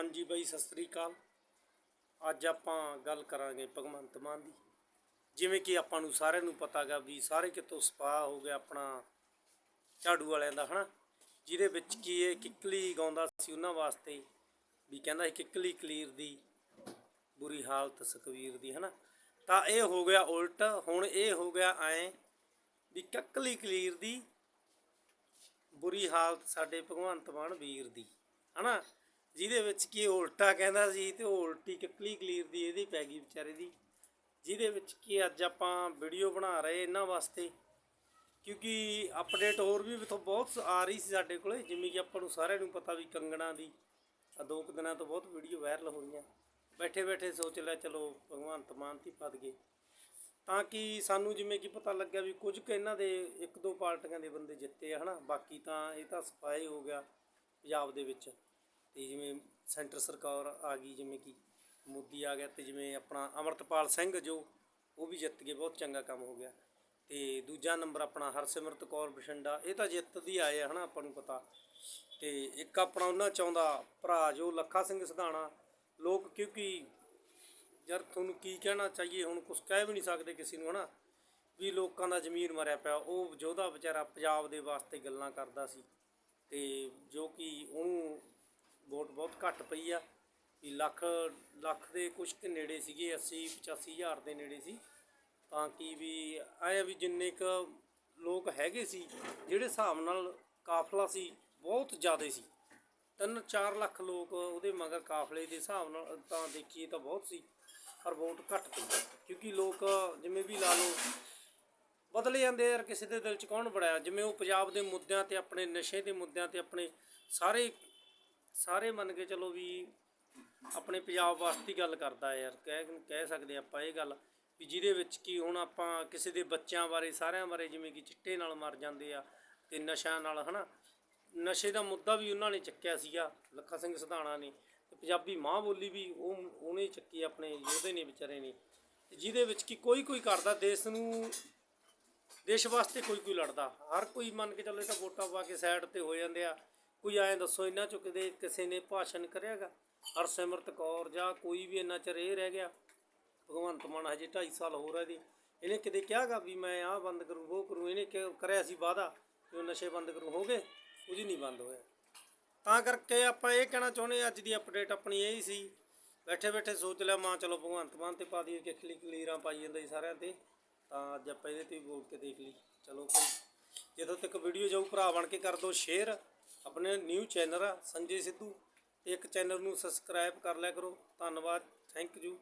ਹਾਂਜੀ ਬਾਈ, ਸਤਿ ਸ੍ਰੀ ਅਕਾਲ। ਅੱਜ ਆਪਾਂ ਗੱਲ ਕਰਾਂਗੇ ਭਗਵੰਤ ਮਾਨ ਦੀ। ਜਿਵੇਂ ਕਿ ਆਪਾਂ ਨੂੰ ਸਾਰਿਆਂ ਨੂੰ ਪਤਾਗਾ ਵੀ ਸਾਰੇ ਕਿਤੋਂ ਸਪਾ ਹੋ ਗਿਆ ਆਪਣਾ ਝਾੜੂ ਵਾਲਿਆਂ ਦਾ, ਹਨਾ? ਜਿਹਦੇ ਵਿੱਚ ਕੀ ਇਹ ਕਿੱਕਲੀ ਗਾਉਂਦਾ ਸੀ ਉਹਨਾਂ ਵਾਸਤੇ ਵੀ ਕਹਿੰਦਾ ਸੀ ਕਿੱਕਲੀ ਕਲੀਰ ਦੀ ਬੁਰੀ ਹਾਲਤ ਸੁਖਵੀਰ ਦੀ, ਹਨਾ? ਤਾਂ ਇਹ ਹੋ ਗਿਆ ਉਲਟ, ਹੁਣ ਇਹ ਹੋ ਗਿਆ ਐ ਵੀ ਕਿੱਕਲੀ ਕਲੀਰ ਦੀ ਬੁਰੀ ਹਾਲਤ ਸਾਡੇ ਭਗਵੰਤ ਮਾਨ ਵੀਰ ਦੀ, ਹਨਾ? ਜਿਹਦੇ ਵਿੱਚ ਕੀ ਉਲਟਾ ਕਹਿੰਦਾ ਸੀ ਤੇ ਉਹ ਉਲਟੀ ਕਿੱਕਲੀ ਕਲੀਰ ਦੀ ਇਹਦੀ ਪੈ ਗਈ ਵਿਚਾਰੇ ਦੀ। ਜਿਹਦੇ ਵਿੱਚ ਕੀ ਅੱਜ ਆਪਾਂ ਵੀਡੀਓ ਬਣਾ ਰਹੇ ਇਹਨਾਂ ਵਾਸਤੇ। ਕਿਉਂਕਿ ਅਪਡੇਟ ਹੋਰ ਵੀ ਬਹੁਤ ਆ ਰਹੀ ਸੀ ਸਾਡੇ ਕੋਲੇ, ਜਿਵੇਂ ਕਿ ਆਪਾਂ ਨੂੰ ਸਾਰਿਆਂ ਨੂੰ ਪਤਾ ਵੀ ਕੰਗਣਾ ਦੀ ਆ ਦੋ ਕੁ ਦਿਨਾਂ ਤੋਂ ਬਹੁਤ ਵੀਡੀਓ ਵਾਇਰਲ ਹੋਈਆਂ। ਬੈਠੇ ਬੈਠੇ ਸੋਚ ਲਿਆ ਚਲੋ ਭਗਵੰਤ ਮਾਨ ਤੀ ਪਦ ਗਏ। ਤਾਂ ਕਿ ਸਾਨੂੰ ਜਿਵੇਂ ਕਿ ਪਤਾ ਲੱਗਿਆ ਵੀ ਕੁਝ ਕੁ ਇਹਨਾਂ ਦੇ ਇੱਕ ਦੋ ਪਾਰਟੀਆਂ ਦੇ ਬੰਦੇ ਜਿੱਤੇ ਆ, ਹਨਾ। ਬਾਕੀ ਤਾਂ ਇਹ ਤਾਂ ਸਫ਼ਾਈ ਹੋ ਗਿਆ ਪੰਜਾਬ ਦੇ ਵਿੱਚ। ਅਤੇ ਜਿਵੇਂ ਸੈਂਟਰ ਸਰਕਾਰ ਆ ਗਈ, ਜਿਵੇਂ ਕਿ ਮੋਦੀ ਆ ਗਿਆ ਅਤੇ ਜਿਵੇਂ ਆਪਣਾ ਅੰਮ੍ਰਿਤਪਾਲ ਸਿੰਘ ਜੋ, ਉਹ ਵੀ ਜਿੱਤ ਗਏ, ਬਹੁਤ ਚੰਗਾ ਕੰਮ ਹੋ ਗਿਆ। ਅਤੇ ਦੂਜਾ ਨੰਬਰ ਆਪਣਾ ਹਰਸਿਮਰਤ ਕੌਰ ਬਠਿੰਡਾ, ਇਹ ਤਾਂ ਜਿੱਤਦੀ ਆਏ ਆ ਹਨਾ ਆਪਾਂ ਨੂੰ ਪਤਾ। ਅਤੇ ਇੱਕ ਆਪਣਾ ਉਹਨਾਂ ਚਾਹੁੰਦਾ ਭਰਾ ਜੋ ਲੱਖਾ ਸਿੰਘ ਸਿਧਾਣਾ, ਲੋਕ ਕਿਉਂਕਿ ਯਾਰ ਤੁਹਾਨੂੰ ਕੀ ਕਹਿਣਾ ਚਾਹੀਏ, ਹੁਣ ਕੁਝ ਕਹਿ ਵੀ ਨਹੀਂ ਸਕਦੇ ਕਿਸੇ ਨੂੰ ਹਨਾ, ਵੀ ਲੋਕਾਂ ਦਾ ਜ਼ਮੀਰ ਮਰਿਆ ਪਿਆ, ਉਹ ਯੋਧਾ ਵਿਚਾਰਾ ਪੰਜਾਬ ਦੇ ਵਾਸਤੇ ਗੱਲਾਂ ਕਰਦਾ ਸੀ। ਤੇ ਜੋ ਕਿ ਉਹਨੂੰ ਵੋਟ ਬਹੁਤ ਘੱਟ ਪਈ ਆ। ਵੀ ਲੱਖ ਲੱਖ ਦੇ ਕੁਝ ਕੁ ਨੇੜੇ ਸੀਗੇ 80 85 ਹਜ਼ਾਰ ਦੇ ਨੇੜੇ ਸੀ। ਤਾਂ ਕਿ ਵੀ ਐ ਵੀ ਜਿੰਨੇ ਕ ਲੋਕ ਹੈਗੇ ਸੀ, ਜਿਹੜੇ ਹਿਸਾਬ ਨਾਲ ਕਾਫਲਾ ਸੀ, ਬਹੁਤ ਜ਼ਿਆਦਾ ਸੀ। ਤਿੰਨ 4 ਲੱਖ ਲੋਕ ਉਹਦੇ ਮਗਰ ਕਾਫਲੇ ਦੇ ਹਿਸਾਬ ਨਾਲ ਤਾਂ ਦੇਖੀਏ ਤਾਂ ਬਹੁਤ ਸੀ, ਪਰ ਵੋਟ ਘੱਟ ਪਈ। ਕਿਉਂਕਿ ਲੋਕ ਜਿਵੇਂ ਵੀ ਲਾ ਲਓ, ਬਦਲੇ ਜਾਂਦੇ ਯਾਰ ਕਿਸੇ ਦੇ ਦਿਲ 'ਚ ਕੌਣ ਬੜਾਇਆ ਜਿਵੇਂ ਉਹ ਪੰਜਾਬ ਦੇ ਮੁੱਦਿਆਂ ਤੇ, ਆਪਣੇ ਨਸ਼ੇ ਦੇ ਮੁੱਦਿਆਂ ਤੇ, ਆਪਣੇ ਸਾਰੇ ਸਾਰੇ ਮੰਨ ਕੇ ਚਲੋ ਵੀ ਆਪਣੇ ਪੰਜਾਬ ਵਾਸਤੇ ਗੱਲ ਕਰਦਾ ਯਾਰ। ਕਹਿ ਕਹਿ ਸਕਦੇ ਆਪਾਂ ਇਹ ਗੱਲ ਵੀ ਜਿਹਦੇ ਵਿੱਚ ਕੀ ਹੁਣ ਆਪਾਂ ਕਿਸੇ ਦੇ ਬੱਚਿਆਂ ਬਾਰੇ, ਸਾਰਿਆਂ ਬਾਰੇ ਜਿਵੇਂ ਕਿ ਚਿੱਟੇ ਨਾਲ ਮਰ ਜਾਂਦੇ ਆ ਤੇ ਨਸ਼ਿਆਂ ਨਾਲ, ਹਨਾ? ਨਸ਼ੇ ਦਾ ਮੁੱਦਾ ਵੀ ਉਹਨਾਂ ਨੇ ਚੱਕਿਆ ਸੀਗਾ, ਲੱਖਾ ਸਿੰਘ ਸਿਧਾਣਾ ਨੇ। ਤੇ ਪੰਜਾਬੀ ਮਾਂ ਬੋਲੀ ਵੀ ਉਹ, ਉਹਨੇ ਚੱਕੀ ਆਪਣੇ ਯੋਧੇ ਨੇ ਵਿਚਾਰੇ ਨੇ। ਜਿਹਦੇ ਵਿੱਚ ਕਿ ਕੋਈ ਕੋਈ ਕਰਦਾ, ਦੇਸ਼ ਨੂੰ, ਦੇਸ਼ ਵਾਸਤੇ ਕੋਈ ਕੋਈ ਲੜਦਾ। ਹਰ ਕੋਈ ਮੰਨ ਕੇ ਚੱਲੋ ਇਹ ਤਾਂ ਵੋਟਾਂ ਪਾ ਕੇ ਸਾਈਡ ਤੇ ਹੋ ਜਾਂਦੇ ਆ। ਕੋਈ ਐਂ ਦੱਸੋ, ਇਹਨਾਂ ਚੋਂ ਕਿਤੇ ਕਿਸੇ ਨੇ ਭਾਸ਼ਣ ਕਰਿਆਗਾ ਹਰਸਿਮਰਤ ਕੌਰ ਜਾਂ ਕੋਈ ਵੀ ਇੰਨਾ ਚਿਰ ਇਹ ਰਹਿ ਗਿਆ, ਭਗਵੰਤ ਮਾਨ ਹਜੇ 2.5 ਸਾਲ ਹੋਰ ਹੈ ਦੀ ਇਹਨੇ ਕਿਤੇ ਕਿਹਾਗਾ ਵੀ ਮੈਂ ਆਹ ਬੰਦ ਕਰੂ, ਉਹ ਕਰੂੰ, ਇਹਨੇ ਕਿ- ਕਰਿਆ ਸੀ ਵਾਦਾ ਵੀ ਉਹ ਨਸ਼ੇ ਬੰਦ ਕਰੂ, ਹੋ ਗਏ, ਕੁਝ ਨਹੀਂ ਬੰਦ ਹੋਇਆ। ਤਾਂ ਕਰਕੇ ਆਪਾਂ ਇਹ ਕਹਿਣਾ ਚਾਹੁੰਦੇ ਅੱਜ ਦੀ ਅਪਡੇਟ ਆਪਣੀ ਇਹ ਹੀ ਸੀ। ਬੈਠੇ ਬੈਠੇ ਸੋਚ ਲਿਆ, ਮਾਂ ਚਲੋ ਭਗਵੰਤ ਮਾਨ ਤੇ ਪਾ ਦਈਏ ਕਿਖਲੀ ਕਲੀਰਾਂ ਪਾਈ ਜਾਂਦਾ ਸੀ ਸਾਰਿਆਂ ਤੇ। ਤਾਂ ਅੱਜ ਆਪਾਂ ਇਹਦੇ ਤੇ ਵੀ ਬੋਲ ਕੇ ਦੇਖ ਲਈ। ਚਲੋ ਕੋਈ, ਜਦੋਂ ਤੱਕ ਵੀਡੀਓ ਜਾਊ, ਭਰਾ ਬਣ ਕੇ ਕਰ ਦਿਓ ਸ਼ੇਅਰ ਆਪਣੇ ਨਿਊ ਚੈਨਲ ਆ, ਸੰਜੇ ਸਿੱਧੂ। ਇੱਕ ਚੈਨਲ ਨੂੰ ਸਬਸਕ੍ਰਾਈਬ ਕਰ ਲਿਆ ਕਰੋ। ਧੰਨਵਾਦ। Thank you